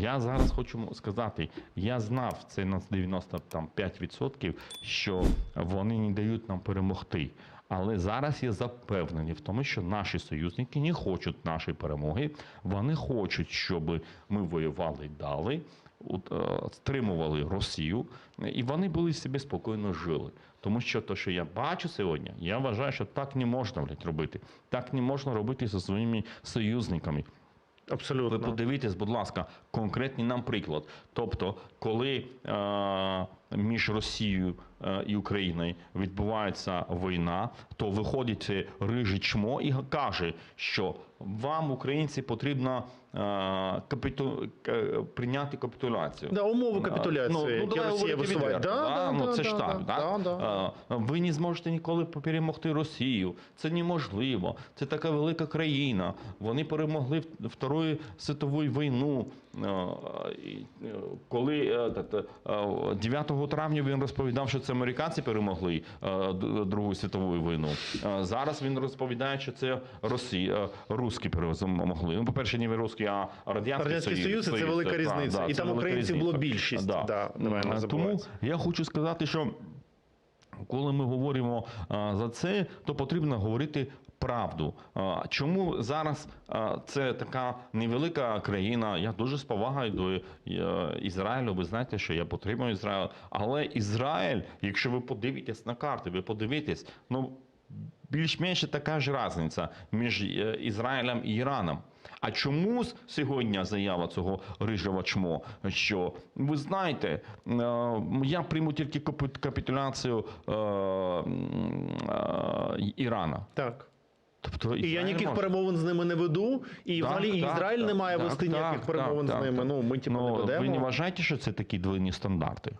Я зараз хочу сказати, я знав це на 95%, що вони не дають нам перемогти. Але зараз я запевнений в тому, що наші союзники не хочуть нашої перемоги. Вони хочуть, щоб ми воювали далі, е, стримували Росію, і вони були собі спокійно жили. Тому що те, що я бачу сьогодні, я вважаю, що так не можна блядь, робити. Так не можна робити зі своїми союзниками. Ви Абсолютно. подивіться, будь ласка, конкретний нам приклад. Тобто, коли е, між Росією е, і Україною відбувається війна, то виходить це рижий чмо і каже, що вам, українці, потрібно е, капіту... е, прийняти капітуляцію. Да, умови капітуляції, які Ну, давай Росія висуває. відверто, Да, да, ну, да, це ж так. да, да? да. Ви не зможете ніколи перемогти Росію. Це неможливо. Це така велика країна. Вони перемогли Вторую світову війну. Коли е, та- та, е, 9 травня він розповідав, що це американці перемогли е, Другу світову війну. Е, Зараз він розповідає, що це Росія, русські перемогли. Ну, по-перше, не русські, а радянський, Радянський Союз, це велика та, різниця. І там українців було різниця. більшість. Да, давай не М, Тому я хочу сказати, що коли ми говоримо за це, то потрібно говорити правду. Чому зараз це така невелика країна? Я дуже з повагою до е, Ізраїлю. Ви знаєте, що я потрібен Ізраїль. Але Ізраїль, якщо ви подивитесь на карти, ви подивитесь, ну більш-менш така ж різниця між е, Ізраїлем і Іраном. А чому сьогодні заява цього рижого чмо? Що ви знаєте, е, я прийму тільки капітуляцію е, Ірана. Так. Тобто І я ніяких може. перемовин з ними не веду, і Так, взагалі так, Ізраїль так, не має так, вести так, ніяких так, перемовин так, з ними. так. Ну ми типу Ну, не ведемо. ви не вважаєте, що це такі двойні стандарти?